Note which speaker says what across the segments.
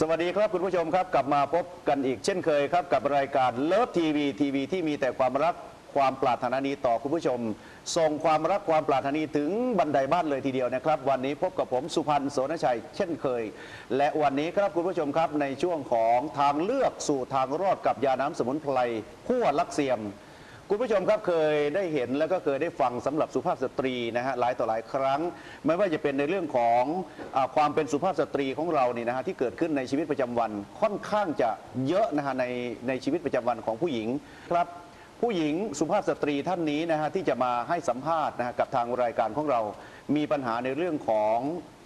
Speaker 1: สวัสดีครับคุณผู้ชมครับกลับมาพบกันอีกเช่นเคยครับ กับรายการเลิฟทีวีทีวีที่มีแต่ความรักความปรารถนาดีต่อคุณผู้ชม ส่งความรักความปรารถนาดีถึงบันไดบ้านเลยทีเดียวนะครับ วันนี้พบกับผมสุพันธ์โสนชัย เช่นเคย และวันนี้ครับคุณผู้ชมครับในช่วงของทางเลือกสู่ทางรอดกับยาน้ำสมุนไพรขั้วลักเซียม คุณผู้ชมครับเคยได้เห็นแล้วก็เคยได้ฟังสำหรับสุภาพสตรีนะฮะหลายต่อหลายครั้ง ไม่ว่าจะเป็นในเรื่องของอความเป็นสุภาพสตรีของเรานี่นะฮะที่เกิดขึ้นในชีวิตประจำวันค่อนข้างจะเยอะนะฮะในในชีวิตประจำวันของผู้หญิงครับผู้หญิงสุภาพสตรีท่านนี้นะฮะที่จะมาให้สัมภาษณ์นะฮะกับทางรายการของเรา มีปัญหาในเรื่องของ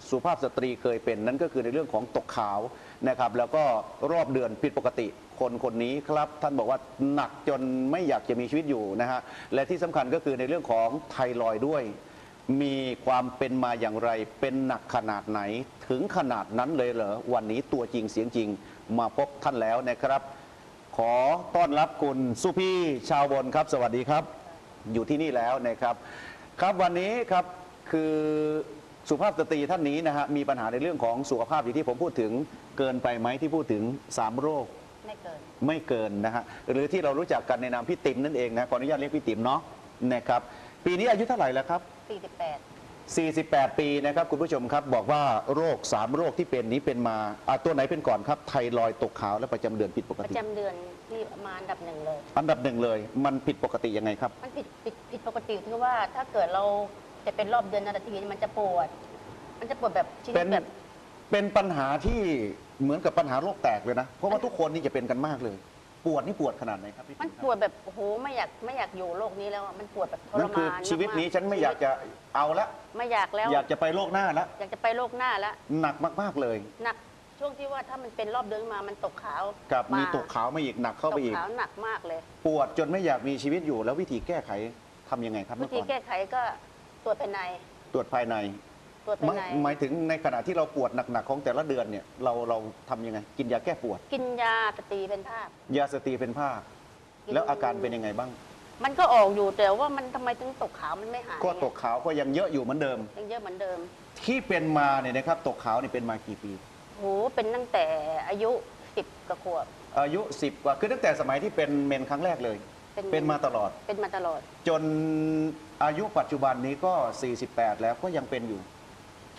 Speaker 1: สุภาพสตรีเคยเป็น นั่นก็คือในเรื่องของตกขาว นะครับแล้วก็รอบเดือนผิดปกติ คนคนนี้ครับ ท่านบอกว่าหนักจนไม่อยากจะมีชีวิตอยู่นะฮะและที่สำคัญก็คือในเรื่องของไทรอยด์ด้วย มีความเป็นมาอย่างไร เป็นหนักขนาดไหน ถึงขนาดนั้นเลยเหรอ วันนี้ตัวจริงเสียงจริงมาพบท่านแล้วนะครับ ขอต้อนรับคุณสุพี่ชาวบนครับ สวัสดีครับ อยู่ที่นี่แล้วนะครับ ครับวันนี้ครับคือ สุภาพสตรีท่านนี้นะฮะมีปัญหาในเรื่องของสุขภาพอย่างที่ผมพูดถึงเกินไปไหมที่พูดถึง 3 โรค
Speaker 2: ไม่เกิน
Speaker 1: ไม่เกินนะฮะหรือที่เรารู้จักกันในนามพี่ติ๋มนั่นเองนะขออนุญาตเรียกพี่ติ๋มเนาะนะครับปีนี้อายุเท่าไหร่แล้วครับ
Speaker 2: 48
Speaker 1: 48 ปีนะครับคุณผู้ชมครับบอกว่าโรค 3 โรคที่เป็นนี้เป็นมาอะตัวไหนเป็นก่อนครับไทรอยด์ตกขาวและประจำเดือนผิดปก
Speaker 2: ประ
Speaker 1: ติ
Speaker 2: จำเดือนที่มาอันดับหนึ่งเลย
Speaker 1: อันดับหนึ่งเลย มันผิดปกติยังไงครับ
Speaker 2: มันผิดผิดผิดปกติที่ว่าถ้าเกิดเรา จะเป็นรอบเดือนนาทีมันจะปวด มันจะปวดแบบชนิ
Speaker 1: เป็
Speaker 2: ด
Speaker 1: น
Speaker 2: แบบ
Speaker 1: เป็นปัญหาที่เหมือนกับปัญหาโรคแตกเลยนะ เพราะว่าทุกคนนี่จะเป็นกันมากเลย ปวดนี่ปวดขนาดไหนครับพี่
Speaker 2: มัน
Speaker 1: ติ๋ครับ
Speaker 2: ปวดแบบโอ้โหไม่อยากไม่อยากอยู่โลกนี้แล้วอะมันปวดแบบทร
Speaker 1: นั่นคือ
Speaker 2: มาน
Speaker 1: ชีวิตนี้
Speaker 2: มากๆ
Speaker 1: ฉันไม่อยากจะเอาละ
Speaker 2: ไม่อยากแล้ว
Speaker 1: อยากจะไปโลกหน้าละ
Speaker 2: อยากจะไปโลกหน้าแล้ว
Speaker 1: หนักมากๆเลย
Speaker 2: หนักช่วงที่ว่าถ้ามันเป็นรอบเดือนมามันตกขาว
Speaker 1: กับามีตกขาวมาอีกหนักเข้า
Speaker 2: ต
Speaker 1: ไป
Speaker 2: ก
Speaker 1: อีก
Speaker 2: ขาวหนักมากเลย
Speaker 1: ปวดจนไม่อยากมีชีวิตอยู่แล้ววิธีแก้ไขทำยังไงครับ
Speaker 2: วิ
Speaker 1: เมื่อ
Speaker 2: ธี
Speaker 1: ก่อน
Speaker 2: แก้ไขก็ ตรวจภายใน
Speaker 1: ตรวจภายใน
Speaker 2: ตรวจ
Speaker 1: ห
Speaker 2: ภาย
Speaker 1: มาย
Speaker 2: ใน
Speaker 1: หมายถึงในขณะที่เราปวดหนักๆของแต่ละเดือนเนี่ยเราเราทำยังไง กินยาแก้ปวด
Speaker 2: กินยาสตรีเป็นภาพ
Speaker 1: ยาสตรีเป็นผ้า
Speaker 2: กิน
Speaker 1: แล้วอาการเป็นยังไงบ้าง
Speaker 2: มันก็ออกอยู่แต่ว่ามันทำไมถึงตกขาวมันไม่หาย
Speaker 1: ก็ตกขาวก็ยังเยอะอยู่เหมือนเดิม
Speaker 2: ยังเยอะเหมือนเดิม
Speaker 1: ที่เป็นมาเนี่ยนะครับตกขาวนี่เป็นมากี่ปี
Speaker 2: โหเป็นตั้งแต่อายุสิบกว่าขวบ
Speaker 1: อายุ 10 กว่าคือตั้งแต่สมัยที่เป็นเมนครั้งแรกเลย เป็นมาตลอด
Speaker 2: เป็นมาตลอด
Speaker 1: จนอายุปัจจุบันนี้ก็ 48 แล้วก็ยังเป็นอยู่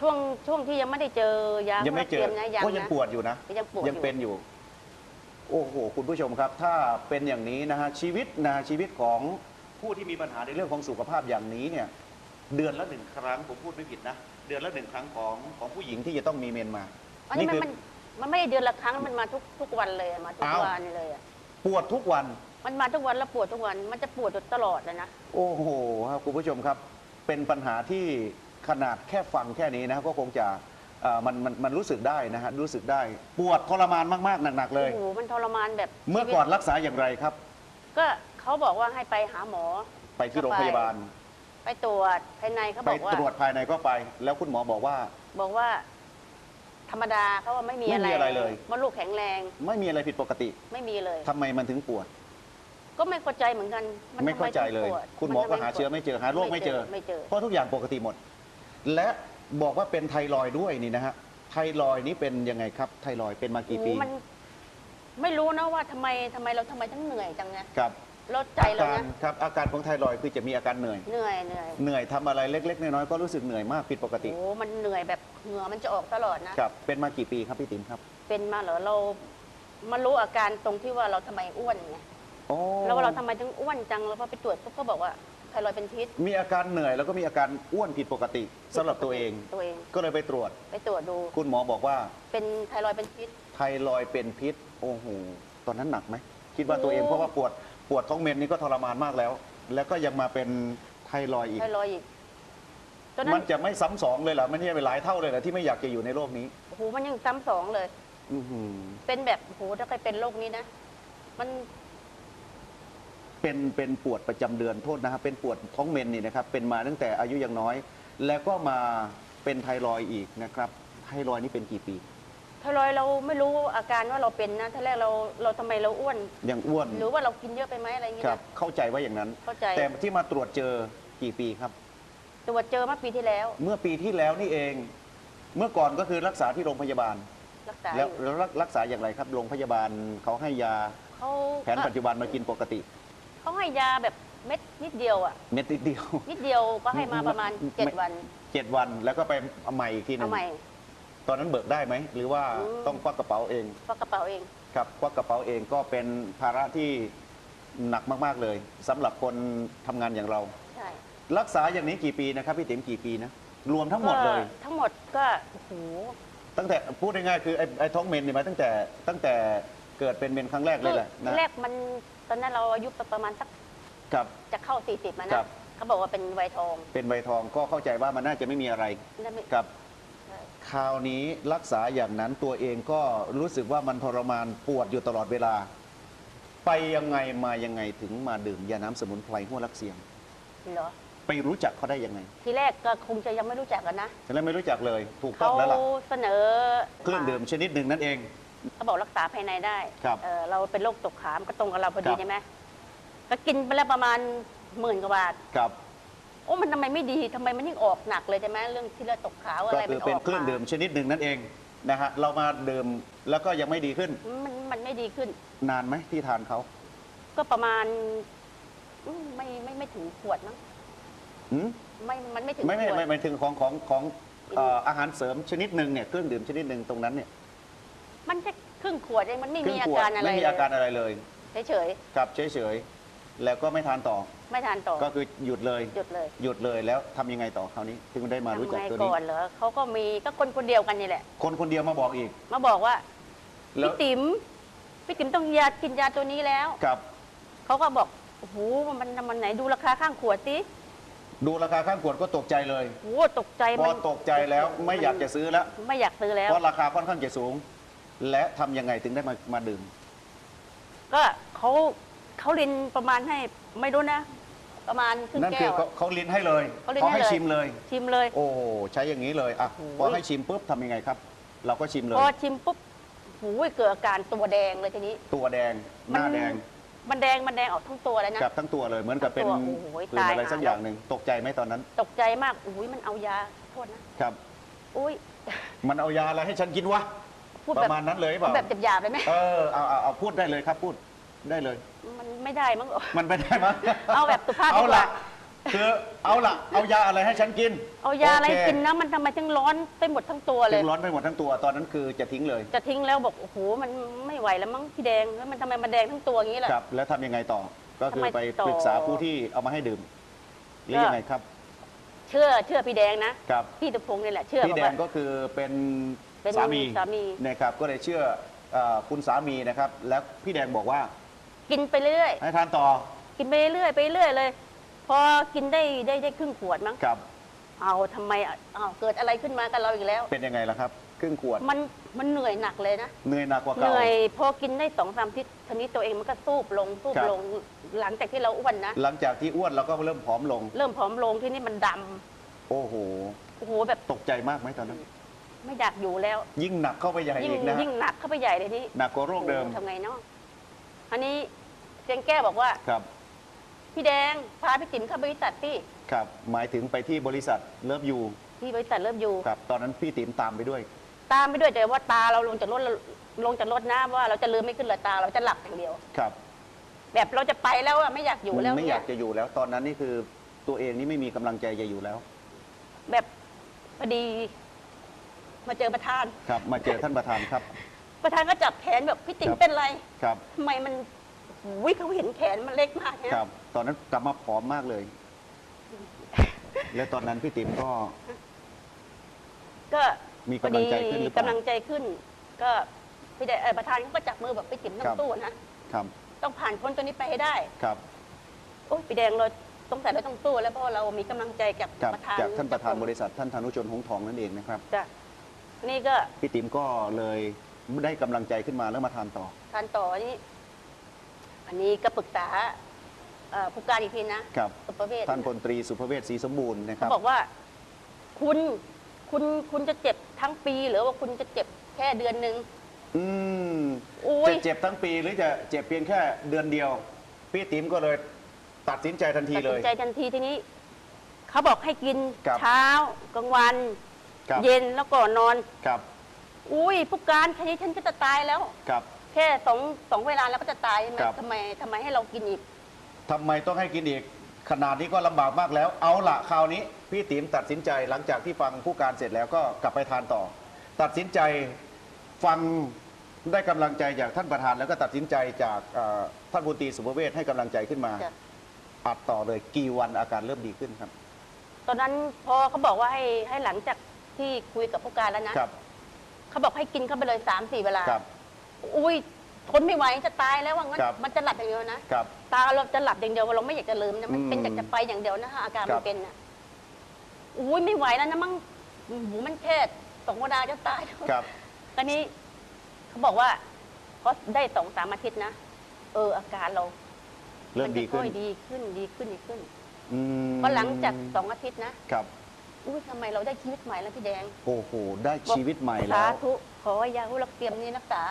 Speaker 2: ช่วงช่วงที่ยังไม่ได้เจอยา
Speaker 1: ยังไม่เจอ
Speaker 2: ตรีนะยัง
Speaker 1: ก็ยัง
Speaker 2: นะ
Speaker 1: ปวดอยู่นะ
Speaker 2: ก็ยังปวด
Speaker 1: ยังเป็นอยู่ โอ้โห คุณผู้ชมครับ ถ้าเป็นอย่างนี้นะฮะชีวิตนะชีวิตของผู้ที่มีปัญหาในเรื่องของสุขภาพอย่างนี้เนี่ย เดือนละหนึ่งครั้งผมพูดไม่ผิดนะ เดือนละหนึ่งครั้งของของผู้หญิงที่จะต้องมีเมนมา
Speaker 2: อันนี้มัน
Speaker 1: คือ
Speaker 2: มันมันไม่ได้เดือนละครั้งมันมาทุกทุกวันเลยมาทุก
Speaker 1: อ้าว
Speaker 2: วันเลยอะ
Speaker 1: ปวดทุกวัน
Speaker 2: มันมาทุกวันแล้วปวดทุกวัน มันจะปวดอยู่ตลอดเลยนะ
Speaker 1: โอ้โหครับคุณผู้ชมครับ เป็นปัญหาที่ขนาดแค่ฟังแค่นี้นะก็คงจะเอ่อมันมันมันรู้สึกได้นะฮะรู้สึกได้ ปวดทรมานมากๆหนักๆเลย
Speaker 2: โอ้โห มันทรมานแบบ
Speaker 1: เมื่อก่อนรักษาอย่างไรครับ
Speaker 2: ก็เขาบอกว่าให้ไปหาหมอ
Speaker 1: ไปที่โรงพยาบาล
Speaker 2: ไปตรวจภายในเขา
Speaker 1: ไป
Speaker 2: บอกว่า
Speaker 1: ตรวจภายในก็ไป แล้วคุณหมอบอกว่า
Speaker 2: บอกว่า ธรรมดาเขาว่าไม่มี
Speaker 1: ไม่
Speaker 2: อะไร
Speaker 1: มีอะไรเลย
Speaker 2: มดลูกแข็งแรง
Speaker 1: ไม่มีอะไรผิดปกติ
Speaker 2: ไม่มีเลย
Speaker 1: ทำไมมันถึงปวด
Speaker 2: ก็ไม่เข้าใจเหมือนกันน
Speaker 1: ไม่เข้าใจเลย
Speaker 2: ทำไมถึงปวด
Speaker 1: คุณหมอก็
Speaker 2: นทำไหา
Speaker 1: เชื้อไม่เจอหาโรคไม่เจอ
Speaker 2: ไม่เจอ
Speaker 1: เพราะทุกอย่างปกติหมด และบอกว่าเป็นไทรอยด์ด้วยนี่นะฮะไทรอยด์นี้เป็นยังไงครับไทรอยด์เป็นมากี่ปี
Speaker 2: โอ้มัน ไม่รู้นะว่าทำไมทำไมเราทำไมต้องเหนื่อยจังไง
Speaker 1: ครับ
Speaker 2: เราใจ
Speaker 1: อา
Speaker 2: เรา
Speaker 1: การ
Speaker 2: นะครับ
Speaker 1: อาการของไทรอยด์คือจะมีอาการเหนื่อย
Speaker 2: เหนื่อยเหนื่อย
Speaker 1: เหนื่อยทำอะไรเล็ก ๆ น้อยๆก็รู้สึกเหนื่อยมากผิดปกติ
Speaker 2: โอ้มันเหนื่อยแบบเหงื่อมันจะออกตลอดนะ ครับ
Speaker 1: เป็นมากี่ปีครับพี่ติ๋มครับ
Speaker 2: เป็นมาเหรอเรามารู้อาการตรงที่ว่าเราทำไมอ้วนไง
Speaker 1: โอ้
Speaker 2: แล้วว่าเราทำไมถึงอ้วนจังแล้วพอไปตรวจปุ๊บก็บอกว่าไทรอยด์เป็นพิษ
Speaker 1: มีอาการเหนื่อยแล้วก็มีอาการอ้วนผิดปกติสำหรับตัวเอง
Speaker 2: ตัวเอง
Speaker 1: ก็เลยไปตรวจ
Speaker 2: ไปตรวจดู
Speaker 1: คุณหมอบอกว่า
Speaker 2: เป็นไทรอยด์เป็นพิษ
Speaker 1: ไทรอยด์เป็นพิษ โอ้โห ตอนนั้นหนักไหม คิดว่าตัวเอง
Speaker 2: โอ้
Speaker 1: เพราะว่าปวดปวดท้องเมนนี่ก็ทรมานมากแล้ว แล้วก็ยังมาเป็นไทรอยด์อีก
Speaker 2: ไทรอยด์อีกตอนนั้
Speaker 1: มันนจะไม่ซ้ำสองเลยเหรอมันเนี่ยเป็นหลายเท่าเลยเหรอที่ไม่อยากจะอยู่ในโลกนี้
Speaker 2: โอ้โหมันยังซ้ำสองเลย
Speaker 1: อื้อหือ
Speaker 2: เป็นแบบโอ้โหถ้าใครเป็นโรคนี้นะ มัน
Speaker 1: เป็นเป็นปวดประจำเดือนโทษนะครับเป็นปวดท้องเมนนี่นะครับเป็นมาตั้งแต่อายุยังน้อย แล้วก็มาเป็นไทรอยด์อีกนะครับไทรอยด์นี่เป็นกี่ปี
Speaker 2: ไทรอยด์เราไม่รู้อาการว่าเราเป็นนะทีแรกเราเราทำไมเราอ้วน
Speaker 1: ยังอ้วน
Speaker 2: หรือว่าเรากินเยอะไปไหมอะไรอย่างเงี้
Speaker 1: ค
Speaker 2: ย
Speaker 1: รับ
Speaker 2: นะ
Speaker 1: เข้าใจว่าอย่างนั้น
Speaker 2: เข้าใจ
Speaker 1: แต่ที่มาตรวจเจอกี่ปีครับ
Speaker 2: ตรวจเจอเมื่อปีที่แล้ว
Speaker 1: เมื่อปีที่แล้วนี่เอง เมื่อก่อนก็คือรักษาที่โรงพยาบาล
Speaker 2: รักษาอ
Speaker 1: แล้ว
Speaker 2: ยู่
Speaker 1: แล้วรักรักษาอย่างไรครับ โรงพยาบาลเขาให้ยา
Speaker 2: เขา
Speaker 1: แผนปัจจุบันมากินปกติ
Speaker 2: เขาให้ยาแบบเม็ดนิดเดียวอะ
Speaker 1: เม็ดนิดเดียว
Speaker 2: นิดเดียวก็ให้มาประมาณ
Speaker 1: ไม่
Speaker 2: เจ็ดวัน
Speaker 1: เจ็ดวันแล้วก็ไปเอาใหม่อีกทีหนึ
Speaker 2: เอา
Speaker 1: ง
Speaker 2: ใหม่
Speaker 1: ตอนนั้นเบิกได้ไหม หรือว่า
Speaker 2: อืม
Speaker 1: ต้องควักกระเป๋าเอง
Speaker 2: เพราะกระเป๋าเอง
Speaker 1: ครับควักกระเป๋าเองก็เป็นภาระที่หนักมากๆเลยสำหรับคนทำงานอย่างเรา
Speaker 2: ใช่
Speaker 1: รักษาอย่างนี้กี่ปีนะครับพี่ติ๋มกี่ปีนะรวมทั้งหมดเลย
Speaker 2: ก็ทั้งหมดก็โอ้โห
Speaker 1: ตั้งแต่พูดง่ายๆคือไอ้ไอ้ท้องเมนเนี่ยมาตั้งแต่ตั้งแต่ เกิดเป็นเมนครั้งแรกเลยแหละ
Speaker 2: ที
Speaker 1: นะ
Speaker 2: แรกมันตอนนั้นเราอายุประมาณสัก
Speaker 1: กับ
Speaker 2: จะเข้า 40มา
Speaker 1: ครั
Speaker 2: นะ
Speaker 1: บ
Speaker 2: เขาบอกว่าเป็นวัยทอง
Speaker 1: เป็นใบทองก็เข้าใจว่ามันน่าจะไม่มีอะไร
Speaker 2: นั่นไม่
Speaker 1: กับ
Speaker 2: ใช่
Speaker 1: คราวนี้รักษาอย่างนั้นตัวเองก็รู้สึกว่ามันทรมานปวดอยู่ตลอดเวลา ไปยังไงมายังไงถึงมาดื่มยาน้ำสมุนไพรหัวลักเสียง
Speaker 2: เหรอ
Speaker 1: ไปรู้จักเขาได้ยังไง
Speaker 2: ทีแรกก็คงจะยังไม่รู้จักกันนะ
Speaker 1: ฉันเลยไม่รู้จักเลยถูกต้อ
Speaker 2: เขา
Speaker 1: งแล้วล่ะ
Speaker 2: เสนอ
Speaker 1: เครื่องดื่มชนิดหนึ่งนั่นเอง
Speaker 2: เขาบอกรักษาภายในได้
Speaker 1: ครับ
Speaker 2: เออเราเป็นโรคตกขามก็ตรงกับเราพอดี
Speaker 1: ครับ
Speaker 2: ใช่ไหมก็กินไปแล้วประมาณหมื่นกว่าบาท
Speaker 1: กับ
Speaker 2: โอ้มันทำไมไม่ดีทำไมมันยิ่งออกหนักเลยใช่ไหมเรื่องที่เลือดตกขาวอะ
Speaker 1: ก็
Speaker 2: ไร
Speaker 1: คื
Speaker 2: มั
Speaker 1: อนเป็น
Speaker 2: ออก
Speaker 1: เครื่อง
Speaker 2: มา
Speaker 1: ดื่มชนิดหนึ่งนั่นเองนะฮะเรามาดื่มแล้วก็ยังไม่ดีขึ้น
Speaker 2: มันมันไม่ดีขึ้น
Speaker 1: นานไหมที่ทานเขา
Speaker 2: ก็ประมาณอืมไม่ไม่ไม่ถึงขวดมั้ง
Speaker 1: หืม
Speaker 2: ไม่มันไม่ถึง
Speaker 1: ไม่ไม่
Speaker 2: ขวด
Speaker 1: ไม่ไม่ถึงของของของเอ่ออาหารเสริมชนิดหนึ่งเนี่ยเครื่องดื่มชนิดหนึ่งตรงนั้นเนี่ย
Speaker 2: มันแค่ ครึ่งขวดเองมันไม่
Speaker 1: ครึ่
Speaker 2: มี
Speaker 1: ง
Speaker 2: อา
Speaker 1: ขวด
Speaker 2: การอะไร
Speaker 1: ไม่มีอาการอะไรเลย
Speaker 2: เฉย
Speaker 1: กับเฉยๆแล้วก็ไม่ทานต่อ
Speaker 2: ๆไม่ทานต่อ
Speaker 1: ก็คือหยุดเลย
Speaker 2: หยุดเลย
Speaker 1: หยุดเลยแล้วทำยังไงต่อคราวนี้ถึงได้มารู้จัก
Speaker 2: ทำไง
Speaker 1: ตัว
Speaker 2: ก่
Speaker 1: นี้
Speaker 2: อนเหรอเขาก็มีก็คนคนเดียวกันนี่แหละ
Speaker 1: คนคนเดียวมาบอกอีก
Speaker 2: มาบอกว่า
Speaker 1: แล้ว
Speaker 2: พี่ติ๋มพี่ติ๋มต้องยากินยาตัวนี้แล้ว
Speaker 1: กับ
Speaker 2: เขาก็บอกโอ้โหมันมันไหนดูราคาข้างขวดสิ
Speaker 1: ดูราคาข้างขวดก็ตกใจเลย
Speaker 2: โอ้โหตกใจ
Speaker 1: พ
Speaker 2: มั
Speaker 1: อนตกใจแล้วไม่อยากจะซื้อแล้ว
Speaker 2: ไม่อยากซื้อแล้ว
Speaker 1: เพราะราคาค่อนข้างจะสูง และทำยังไงถึงได้มามาดื่ม
Speaker 2: ก็เขาเขาลินประมาณให้ไม่รู้นะ ประมาณครึ่ง
Speaker 1: นั่น
Speaker 2: แก้
Speaker 1: คือ
Speaker 2: ว
Speaker 1: เขาเขาลิ้นให้เลย
Speaker 2: เขาลิ้น
Speaker 1: เขา
Speaker 2: ให้
Speaker 1: ให้
Speaker 2: เลย
Speaker 1: ชิมเลย
Speaker 2: ชิมเลย
Speaker 1: โอ้โหใช้อย่างนี้เลยอะ
Speaker 2: โอ้โห
Speaker 1: พอให้ชิมปุ๊บทำยังไงครับ เราก็ชิมเลย
Speaker 2: พอชิมปุ๊บหูยเกิดอาการตัวแดงเลยทีนี้
Speaker 1: ตัวแดงหน้าแดง
Speaker 2: มันแดงมันแดงออกทั้งตัวเลยนะ
Speaker 1: กับทั้งตัวเลย เหมือนกับเป็น
Speaker 2: ทั้งตัวโอ้โห
Speaker 1: ผื่นอะไร
Speaker 2: ตายหา
Speaker 1: สักอย่างหนึ่งตกใจไหมตอนนั้น
Speaker 2: ตกใจมากอุ้ยมันเอายาโทษนะครับ อุ้ย
Speaker 1: มันเอายาอะไรให้ฉันกินวะ
Speaker 2: พูด
Speaker 1: ป
Speaker 2: แบบ
Speaker 1: ระมาณนั้นเลยหรือเป
Speaker 2: พูด
Speaker 1: ล่า
Speaker 2: แบบหยาบๆเลยไหม
Speaker 1: เออเอาเอาเอาพูดได้เลยครับพูดได้เลย
Speaker 2: มันไม่ได้มั้ง
Speaker 1: มันไม่ได้มั้ย
Speaker 2: เอาแบบสุภาพดี
Speaker 1: เอา
Speaker 2: กว่า
Speaker 1: ละคือเอาละเอายาอะไรให้ฉันกิน
Speaker 2: เอายาอะไร
Speaker 1: โเค
Speaker 2: กินนะมันทำไมถึงร้อนไปหมดทั้งตัวเล
Speaker 1: ถึ
Speaker 2: ย
Speaker 1: งร้อนไปหมดทั้งตัวตอนนั้นคือจะทิ้งเลย
Speaker 2: จะทิ้งแล้วบอกโอ้โหมันไม่ไหวแล้วมั้งพี่แดงแล้วมันทำไมมันแดงทั้งตัวอย่างนี้ล่ะ
Speaker 1: ครับ แล้วทำยังไงต่อ ก็คือ
Speaker 2: ทำไม
Speaker 1: ไป
Speaker 2: ต่อ
Speaker 1: ปรึกษาผู้ที่เอามาให้ดื่มหรือ
Speaker 2: ก็
Speaker 1: ยังไงครับ
Speaker 2: เชื่อเชื่อพี่แดงนะ ครับพี่ตุพงษ์นี่แหละเชื่อ
Speaker 1: พี่
Speaker 2: บอก
Speaker 1: แด
Speaker 2: ว่า
Speaker 1: งก็คือเป็น
Speaker 2: เป็น
Speaker 1: สามี
Speaker 2: สามี
Speaker 1: นะครับก็เลยเชื่อเอ่อคุณสามีนะครับ แล้วพี่แดงบอกว่า
Speaker 2: กินไปเรื่อย
Speaker 1: ให้ทานต่อ
Speaker 2: กินไปเรื่อยไปเรื่อยเลย พอกินได้ได้ได้ครึ่งขวดมั้ง
Speaker 1: กับ
Speaker 2: เอาทำไมอะเอาเกิดอะไรขึ้นมากับเราอีกแล้ว
Speaker 1: เป็นยังไงล่ะครับ ครึ่งขวด
Speaker 2: มันมันเหนื่อยหนักเลยนะ
Speaker 1: เหนื่อยหนักกว่า
Speaker 2: เห
Speaker 1: เก่า
Speaker 2: นื่อยพอกินได้สองสามทิศทีนี้ตัวเองมันก็สูบลงสูบ
Speaker 1: ครับ
Speaker 2: ลงหลังจากที่เราอ้วนนะ
Speaker 1: หลังจากที่อ้วนเราก็เริ่มผอมลง
Speaker 2: เริ่มผอมลงที่นี่มันดำ
Speaker 1: โอ้โห
Speaker 2: โอ้โหแบบ
Speaker 1: ตกใจมากไหมตอนนั้น
Speaker 2: ไม่อยากอยู่แล้ว
Speaker 1: ยิ่งหนักเข้าไปใหญ่
Speaker 2: ยิ่ง
Speaker 1: อีกนะ
Speaker 2: ยิ่งหนักเข้าไปใหญ่เลยนี่
Speaker 1: หนักกว่าโรคเดิม
Speaker 2: โอ้โหทำไงเนาะอันนี้เจียงแก้วบอกว่า
Speaker 1: ครับ
Speaker 2: พี่แดงพาพี่ติ๋มเข้าบริษัทพี่
Speaker 1: ครับ หมายถึงไปที่บริษัทเลิฟยู
Speaker 2: ที่บริษัทเริ่มอยู่
Speaker 1: ครับ ตอนนั้นพี่ติ๋มตามไปด้วย
Speaker 2: ตามไปด้วยแต่ว่าตาเราลงจากรถเราลงจากรถนะว่าเราจะลืมไม่ขึ้นเลยตาเราจะหลับอย่างเดียว
Speaker 1: ครับ
Speaker 2: แบบเราจะไปแล้วอะไม่อยากอยู่แล้ว
Speaker 1: ไม่อยาก
Speaker 2: เนี่
Speaker 1: จะอยู่แล้ว ตอนนั้นนี่คือตัวเองนี่ไม่มีกำลังใจจะอยู่แล้ว
Speaker 2: แบบพอดี มาเจอประธาน
Speaker 1: ครับ มาเจอท่านประธานครับ
Speaker 2: ประธานก็จับแขนแบบพี่ติ๋ม
Speaker 1: ครับ
Speaker 2: เป็นไร
Speaker 1: ครับ
Speaker 2: ทำไมมันวิเขาเห็นแขนมันเล็กมากเนี่ย
Speaker 1: ครับ ตอนนั้นกลับมาผอมมากเลย และตอนนั้นพี่ติ๋มก็
Speaker 2: ก็
Speaker 1: มีกำลังใจขึ้นหรือเปล่า
Speaker 2: กำลังใจขึ้น ก็พี่แดงเอ่อประธานเขาก็จับมือแบบพี่ติ๋มต้อ
Speaker 1: ครั
Speaker 2: ง
Speaker 1: บ
Speaker 2: สู้นะ
Speaker 1: ครับ
Speaker 2: ต้องผ่านพ้นตัวนี้ไปให้ได้
Speaker 1: ครับ
Speaker 2: โอ้ยพี่แดงเราต้องใส่เราต้องสู้แล้วเพราะเรามีกำลังใจจาก
Speaker 1: ครับ
Speaker 2: ประธาน
Speaker 1: จากท่านประธานบริษัท ท่านธนุชนหงส์ทองนั่นเองนะครับ
Speaker 2: จ้ะนี่ก็
Speaker 1: พี่ติ๋มก็เลยได้กำลังใจขึ้นมาแล้วมาทานต่อ
Speaker 2: ทานต่ออันนี้อันนี้ก็ปรึกษาเอ่อผู้การอีกทีนะครับ สุประเวศ
Speaker 1: ท่านพลตรีสุภเวศศรีสมบูรณ์นะค
Speaker 2: เขา
Speaker 1: รับ
Speaker 2: บอกว่า คุณคุณคุณจะเจ็บ ทั้งปีหรือว่าคุณจะเจ็บแค่เดือนหนึ่ง
Speaker 1: อืม
Speaker 2: อุ้ย
Speaker 1: จะเจ็บทั้งปีหรือจะเจ็บเพียงแค่เดือนเดียว พี่ติ๋มก็เลยตัดสินใจทันที
Speaker 2: ตัด
Speaker 1: เล
Speaker 2: สิ
Speaker 1: ย
Speaker 2: นใจทันทีทีนี้ เขาบอกให้กิน
Speaker 1: ครับ
Speaker 2: เช้ากลางวัน
Speaker 1: ครับ
Speaker 2: เย็นแล้วก่อนนอน
Speaker 1: ครับ
Speaker 2: อุ้ยผู้การแค่นี้ฉันก็จะตายแล้ว
Speaker 1: ครับ
Speaker 2: แค่สองสองเวลาแล้วก็จะตายใช่ไหม
Speaker 1: ครับ
Speaker 2: ทำไมทำไมให้เรากินอีก
Speaker 1: ทำไมต้องให้กินอีก ขนาดนี้ก็ลำบากมากแล้ว เอาละคราวนี้ พี่ติ๋มตัดสินใจหลังจากที่ฟังผู้การเสร็จแล้วก็กลับไปทานต่อ ตัดสินใจฟังได้กำลังใจจากท่านประธาน แล้วก็ตัดสินใจจากเอ่อท่านบุตรีสุภเวชให้กำลังใจขึ้นมา
Speaker 2: จ้ะ
Speaker 1: อัดต่อเลยกี่วันอาการเริ่มดีขึ้นครับ
Speaker 2: ตอนนั้นพอเขาบอกว่าให้ให้หลังจากที่คุยกับผู้การแล้วนะครับเขาบอกให้กินเข้าไปเลยสามสี่เวลา
Speaker 1: ครับ
Speaker 2: อุ้ย ทนไม่ไหวจะตายแล้วว่างั้น
Speaker 1: ครับ
Speaker 2: มันจะหลับอย่างเดียวนะ ครับ ตาเราจะหลับอย่างเดียวเราไม่อยากจะลืมนะมันเป็น
Speaker 1: อืม
Speaker 2: อยากจะไปอย่างเดียวนะฮะอาการ
Speaker 1: ครั
Speaker 2: มั
Speaker 1: บ
Speaker 2: นเป็นอะอุ้ยไม่ไหวแล้วนะมั้งหูมันแค่สองเวลาจะตายแล้ว
Speaker 1: ครับ
Speaker 2: ตอนนี้เขาบอกว่าพอได้สองสามอาทิตย์นะเออ อาการเรา
Speaker 1: เริ่มดีขึ้น
Speaker 2: ค่อยๆดีขึ้นดีขึ้นดีขึ้น
Speaker 1: อืม
Speaker 2: พอหลังจากสองอาทิตย์นะครับ อุ้ยทำไมเราได้ชีวิตใหม่แล้วพี่แดง
Speaker 1: โอ้โห ได้ชีวิตใหม่
Speaker 2: สา
Speaker 1: แล้ว
Speaker 2: ธุขอให้ยาหุรักเตรียมนี้รักษา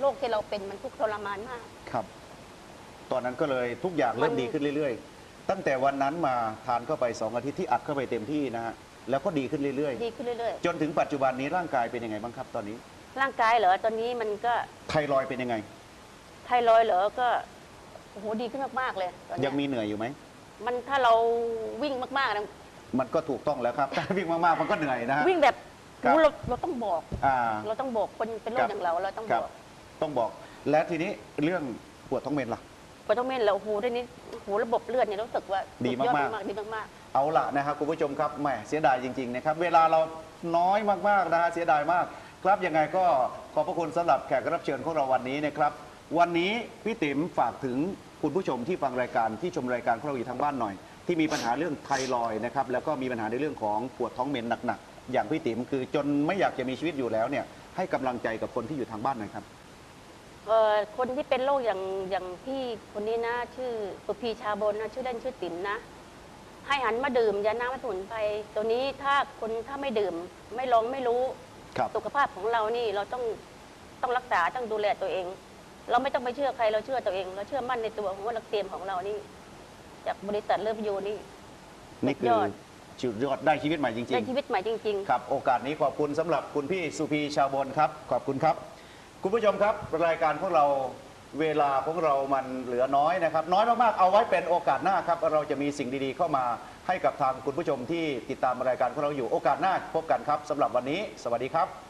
Speaker 2: โรคที่เราเป็นมันทุกข์ทรมานมาก
Speaker 1: ครับ ตอนนั้นก็เลยทุกอย่างเริ่ม
Speaker 2: มัน
Speaker 1: ดีขึ้นเรื่อย ๆ ตั้งแต่วันนั้นมาทานเข้าไปสองอาทิตย์ที่อัดเข้าไปเต็มที่นะฮะแล้วก็ดีขึ้นเรื่อย
Speaker 2: ดีขึ้นเรื่อย
Speaker 1: ๆ จนถึงปัจจุบันนี้ร่างกายเป็นยังไงบ้างครับตอนนี้
Speaker 2: ๆ ร่างกายเหรอตอนนี้มันก็
Speaker 1: ไทรอยด์เป็นยังไง
Speaker 2: ไทรอยด์เหรอก็โอ้โหดีขึ้นมากๆเลยตอนเนี้
Speaker 1: ยังมีเหนื่อยอยู่ไหม
Speaker 2: มันถ้าเราวิ่งมากๆนะ
Speaker 1: มันก็ถูกต้องแล้วครับถ้าวิ่งมากๆมันก็เหนื่อยนะฮะ
Speaker 2: วิ่งแบบ
Speaker 1: ครับ
Speaker 2: โอ้เราเราต้องบอก
Speaker 1: อ่า
Speaker 2: เราต้องบอกคนเป็นโร
Speaker 1: ครั
Speaker 2: ค
Speaker 1: บ
Speaker 2: อย่างเราเราต้อง
Speaker 1: ครับ
Speaker 2: บอก
Speaker 1: ต้องบอก และทีนี้เรื่องปวดท้องเมนล่ะ
Speaker 2: ปวดท้องเม่นเราโอ้โหทีนี้โอ้โหระบบเลือดเนี่ยรู้สึกว่า
Speaker 1: ดี
Speaker 2: สุยอ
Speaker 1: มากๆ
Speaker 2: มากๆดีมาก
Speaker 1: เอาละนะครับคุณผู้ชมครับแหมเสียดายจริง ๆ นะครับ เวลาเราน้อยมากๆนะฮะเสียดายมาก ครับยังไงก็ขอบพระคุณสำหรับแขกรับเชิญของเราวันนี้นะครับ วันนี้พี่ติ๋มฝากถึงคุณผู้ชมที่ฟังรายการที่ชมรายการของเราอยู่ทางบ้านหน่อย ที่มีปัญหาเรื่องไทรอยด์นะครับแล้วก็มีปัญหาในเรื่องของปวดท้องเมนหนักๆอย่างพี่ติ๋มคือจนไม่อยากจะมีชีวิตอยู่แล้วเนี่ยให้กำลังใจกับคนที่อยู่ทางบ้านหน่อยครับ
Speaker 2: ๆ เอ่อคนที่เป็นโรคอย่างอย่างพี่คนนี้นะชื่อสุพีชาบนนะชื่อเล่นชื่อติ๋มนะ ให้หันมาดื่มยาน้ำสมุนไพรตัวนี้ถ้าคนถ้าไม่ดื่ม ไม่ลองไม่รู้
Speaker 1: ครับ
Speaker 2: สุขภาพของเรานี่เราต้องต้องรักษาต้องดูแลตัวเอง เราไม่ต้องไปเชื่อใครเราเชื่อตัวเอง เราเชื่อมั่นในตัวของว่าเราเตรียมของเรานี่ จากบริษัทเลิฟยูนี่
Speaker 1: นี่คื
Speaker 2: สุดย
Speaker 1: อ
Speaker 2: อด
Speaker 1: จุดยอดได้ชีวิตใหม่จริ
Speaker 2: ได้
Speaker 1: งๆ
Speaker 2: ชีวิตใหม่จริงๆ
Speaker 1: ครับ โอกาสนี้ขอบคุณสำหรับคุณพี่สุพีชาวบนครับ ขอบคุณครับ คุณผู้ชมครับ รายการของเราเวลาของเรามันเหลือน้อยนะครับ น้อยมาก ๆ เอาไว้เป็นโอกาสหน้าครับ เราจะมีสิ่งดีๆ เข้ามาให้กับทางคุณผู้ชมที่ติดตามรายการของเราอยู่โอกาสหน้าพบกันครับสำหรับวันนี้ สวัสดีครับ